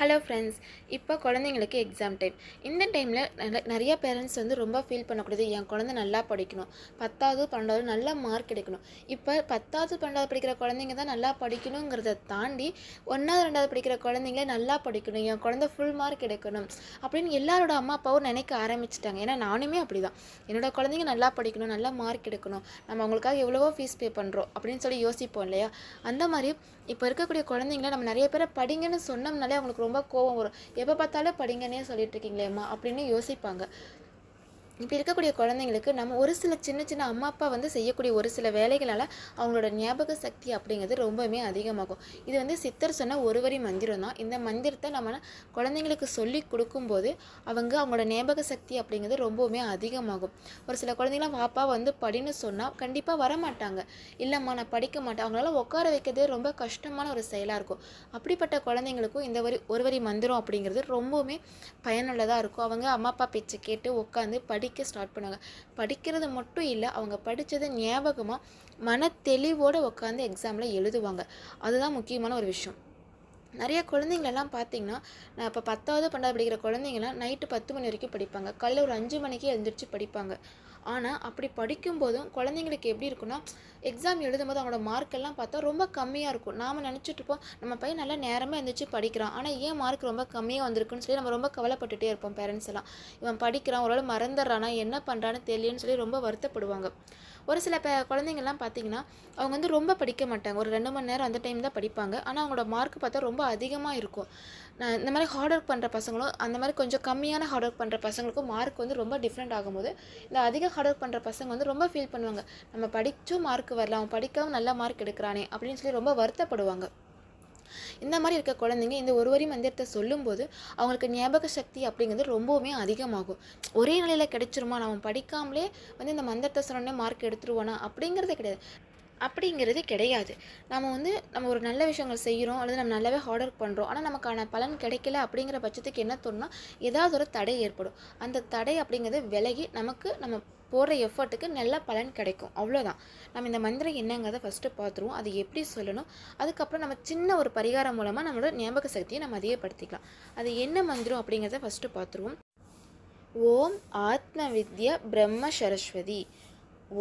Hello friends இப்போ குழந்தைங்களுக்கு exam time இந்த டைமில் நிறைய பேரண்ட்ஸ் வந்து ரொம்ப ஃபீல் பண்ணக்கூடாது என் குழந்தை நல்லா படிக்கணும். பத்தாவது பன்னெண்டாவது நல்லா மார்க் எடுக்கணும். இப்போ பத்தாவது பன்னெண்டாவது படிக்கிற குழந்தைங்க தான் நல்லா படிக்கணுங்கிறத தாண்டி ஒன்றாவது ரெண்டாவது படிக்கிற குழந்தைங்களே நல்லா படிக்கணும். என் குழந்தை ஃபுல் மார்க் எடுக்கணும். அப்படின்னு எல்லாரோட அம்மா அப்பாவும் நினைக்க ஆரம்பிச்சிட்டாங்க. ஏன்னா நானுமே அப்படி தான் என்னோடய குழந்தைங்க நல்லா படிக்கணும் நல்லா மார்க் எடுக்கணும். நம்ம அவங்களுக்காக எவ்வளவோ ஃபீஸ் பே பண்ணுறோம் அப்படின்னு சொல்லி யோசிப்போம் இல்லையா? அந்த மாதிரி இப்போ இருக்கக்கூடிய குழந்தைங்கள நம்ம நிறைய பேரை படிங்கன்னு சொன்னோம்னாலே அவங்களுக்கு ரொம்ப கோவம் வரும். எப்போ பார்த்தாலும் படிங்கன்னே சொல்லிட்டு இருக்கீங்களேம்மா? அப்படின்னு யோசிப்பாங்க. இப்போ இருக்கக்கூடிய குழந்தைங்களுக்கு நம்ம ஒரு சில சின்ன சின்ன அம்மா அப்பா வந்து செய்யக்கூடிய ஒரு சில வேலைகளால் அவங்களோட ஞாபக சக்தி அப்படிங்கிறது ரொம்பவுமே அதிகமாகும். இது வந்து சித்தர் சொன்ன ஒரு வரி மந்திரம் தான். இந்த மந்திரத்தை நம்ம குழந்தைங்களுக்கு சொல்லி கொடுக்கும்போது அவங்க அவங்களோட ஞாபக சக்தி அப்படிங்கிறது ரொம்பவுமே அதிகமாகும். ஒரு சில குழந்தைங்களாம் பாப்பா வந்து படின்னு சொன்னால் கண்டிப்பாக வரமாட்டாங்க. இல்லைம்மா நான் படிக்க மாட்டேன். அவங்களால உட்கார வைக்கிறதே ரொம்ப கஷ்டமான ஒரு செயலாக இருக்கும். அப்படிப்பட்ட குழந்தைங்களுக்கும் இந்த வரி ஒரு வரி மந்திரம் அப்படிங்கிறது ரொம்பவுமே பயனுள்ளதாக இருக்கும். அவங்க அம்மா அப்பா பேச்சை கேட்டு உட்காந்து படி படிக்க ஸ்டார்ட் பண்ணாங்க படிக்கிறது மட்டும் இல்லை அவங்க படித்தது ஞாபகமாக மன தெளிவோடு உட்காந்து எக்ஸாமில் எழுதுவாங்க. அதுதான் முக்கியமான ஒரு விஷயம். நிறைய குழந்தைங்களெல்லாம் பார்த்தீங்கன்னா நான் இப்போ பத்தாவது பன்னெண்டாவது படிக்கிற குழந்தைங்களாம் நைட்டு பத்து மணி வரைக்கும் படிப்பாங்க. காலைல ஒரு அஞ்சு மணிக்கே எழுந்திரிச்சு படிப்பாங்க. ஆனால் அப்படி படிக்கும்போதும் குழந்தைங்களுக்கு எப்படி இருக்குன்னா எக்ஸாம் எழுதும்போது அவங்களோட மார்க்கெல்லாம் பார்த்தா ரொம்ப கம்மியாக இருக்கும். நாம் நினச்சிட்ருப்போம் நம்ம பையன் நல்லா நேரமாக எழுந்திரிச்சு படிக்கிறான். ஆனால் ஏன் மார்க் ரொம்ப கம்மியாக வந்திருக்குன்னு சொல்லி நம்ம ரொம்ப கவலைப்பட்டுகிட்டே இருப்போம் பேரண்ட்ஸ் எல்லாம். இவன் படிக்கிறான் ஓரளவு மறந்துடுறானா என்ன பண்ணுறான்னு தெரியலன்னு சொல்லி ரொம்ப வருத்தப்படுவாங்க. ஒரு சில பே குழந்தைங்கள்லாம் பார்த்தீங்கன்னா அவங்க வந்து ரொம்ப படிக்க மாட்டாங்க. ஒரு ரெண்டு மணி நேரம் அந்த டைம் தான் படிப்பாங்க. ஆனால் அவங்களோட மார்க் பார்த்தா ரொம்ப அதிகமாக இருக்கும். நான் இந்த மாதிரி ஹார்ட் ஒர்க் பண்ணுற பசங்களும் அந்த மாதிரி கொஞ்சம் கம்மியான ஹார்ட் ஒர்க் பண்ணுற பசங்களுக்கும் மார்க் வந்து ரொம்ப டிஃப்ரெண்ட் ஆகும்போது இந்த அதிக ஹார்ட் ஒர்க் பண்ணுற பசங்க வந்து ரொம்ப ஃபீல் பண்ணுவாங்க. நம்ம படித்தும் மார்க் வரல. அவன் படிக்கவும் நல்ல மார்க் எடுக்கிறானே அப்படின்னு சொல்லி ரொம்ப வருத்தப்படுவாங்க. இந்த மாதிரி இருக்க குழந்தைங்க இந்த ஒரு வரி மந்திரத்தை சொல்லும்போது அவங்களுக்கு ஞாபக சக்தி அப்படிங்கிறது ரொம்பவுமே அதிகமாகும். ஒரே நிலையில் கிடைச்சிருமா? நம்ம படிக்காமலே வந்து இந்த மந்திரத்தை சொன்னோடனே மார்க் எடுத்துருவோனா? அப்படிங்கிறது கிடையாது. அப்படிங்கிறது கிடையாது. நம்ம வந்து நம்ம ஒரு நல்ல விஷயங்கள் செய்கிறோம் அல்லது நம்ம நல்லாவே ஹார்ட் ஒர்க் பண்ணுறோம் ஆனால் நமக்கான பலன் கிடைக்கல அப்படிங்கிற பட்சத்துக்கு என்ன தோணுன்னா ஏதாவது ஒரு தடை ஏற்படும். அந்த தடை அப்படிங்கிறது விலகி நமக்கு நம்ம போடுற எஃபர்ட்டுக்கு நல்ல பலன் கிடைக்கும். அவ்வளோதான் நம்ம இந்த மந்திரம் என்னங்கிறத ஃபஸ்ட்டு பார்த்துருவோம் அது எப்படி சொல்லணும்? அதுக்கப்புறம் நம்ம சின்ன ஒரு பரிகாரம் மூலமாக நம்மளோட ஞாபக சக்தியை நம்ம அதிகப்படுத்திக்கலாம். அது என்ன மந்திரம் அப்படிங்கிறத ஃபஸ்ட்டு பார்த்துருவோம் ஓம் ஆத்ம வித்யா பிரம்ம சரஸ்வதி.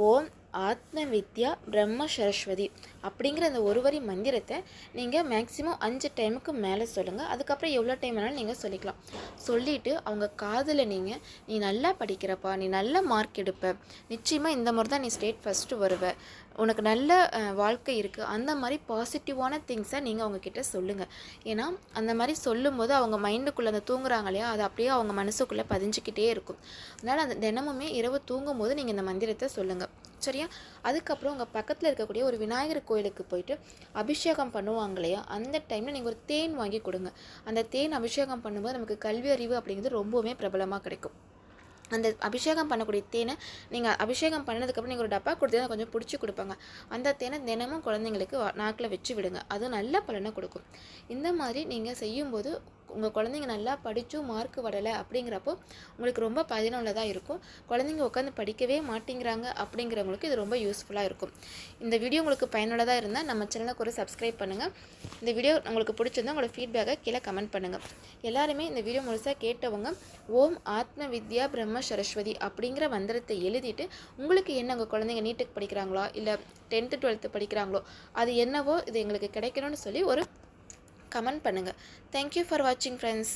ஓம் ஆத்ம வித்யா பிரம்ம சரஸ்வதி அப்படிங்கிற அந்த ஒரு வரி மந்திரத்தை நீங்கள் மேக்ஸிமம் அஞ்சு டைமுக்கு மேலே சொல்லுங்கள் அதுக்கப்புறம் எவ்வளோ டைம் வேணாலும் நீங்கள் சொல்லிக்கலாம். சொல்லிவிட்டு அவங்க காதில் நீங்கள் நீ நல்லா படிக்கிறப்பா நீ நல்ல மார்க் எடுப்ப. நிச்சயமாக இந்த முறை தான் நீ ஸ்டேட் ஃபஸ்ட்டு வருவ. உனக்கு நல்ல வாழ்க்கை இருக்குது அந்த மாதிரி பாசிட்டிவான திங்ஸை நீங்கள் அவங்கக்கிட்ட சொல்லுங்கள் ஏன்னா அந்த மாதிரி சொல்லும்போது அவங்க மைண்டுக்குள்ளே அந்த தூங்குறாங்க இல்லையா? அது அப்படியே அவங்க மனசுக்குள்ளே பதிஞ்சிக்கிட்டே இருக்கும். அதனால் அந்த தினமுமே இரவு தூங்கும் போது நீங்கள் இந்த மந்திரத்தை சொல்லுங்கள் சரியா? அதுக்கப்புறம் உங்கள் பக்கத்தில் இருக்கக்கூடிய ஒரு விநாயகர் கோயிலுக்கு போயிட்டு அபிஷேகம் பண்ணுவாங்க இல்லையா? அந்த டைமில் நீங்கள் ஒரு தேன் வாங்கி கொடுங்க. அந்த தேன் அபிஷேகம் பண்ணும்போது நமக்கு கல்வி அறிவு அப்படிங்கிறது ரொம்பவுமே பிரபலமாக கிடைக்கும். அந்த அபிஷேகம் பண்ணக்கூடிய தேனை நீங்கள் அபிஷேகம் பண்ணதுக்கப்புறம் நீங்கள் ஒரு டப்பா கொடுத்து கொஞ்சம் பிடிச்சி கொடுப்பாங்க. அந்த தேனை தினமும் குழந்தைங்களுக்கு நாக்கில் வச்சு விடுங்க. அது நல்ல பலனை கொடுக்கும். இந்த மாதிரி நீங்கள் செய்யும்போது உங்கள் குழந்தைங்க நல்லா படித்தும் மார்க் வரலை அப்படிங்கிறப்போ உங்களுக்கு ரொம்ப பயனுள்ளதாக இருக்கும். குழந்தைங்க உட்காந்து படிக்கவே மாட்டேங்கிறாங்க அப்படிங்கிறவங்களுக்கு இது ரொம்ப யூஸ்ஃபுல்லாக இருக்கும். இந்த வீடியோ உங்களுக்கு பயனுள்ளதாக இருந்தால் நம்ம சேனலுக்கு ஒரு சப்ஸ்கிரைப் பண்ணுங்கள் இந்த வீடியோ உங்களுக்கு பிடிச்சிருந்தா உங்களோட ஃபீட்பேக்கை கீழே கமெண்ட் பண்ணுங்கள் எல்லாருமே இந்த வீடியோ முழுசாக கேட்டவங்க ஓம் ஆத்ம வித்யா பிரம்ம சரஸ்வதி அப்படிங்கிற மந்திரத்தை எழுதிட்டு உங்களுக்கு என்ன உங்கள் குழந்தைங்க நீட்டுக்கு படிக்கிறாங்களோ? இல்லை டென்த்து டுவெல்த்து படிக்கிறாங்களோ? அது என்னவோ இது எங்களுக்கு கிடைக்கணும்னு சொல்லி ஒரு கமெண்ட் பண்ணுங்கள் தேங்க்யூ ஃபார் வாட்சிங் ஃப்ரெண்ட்ஸ்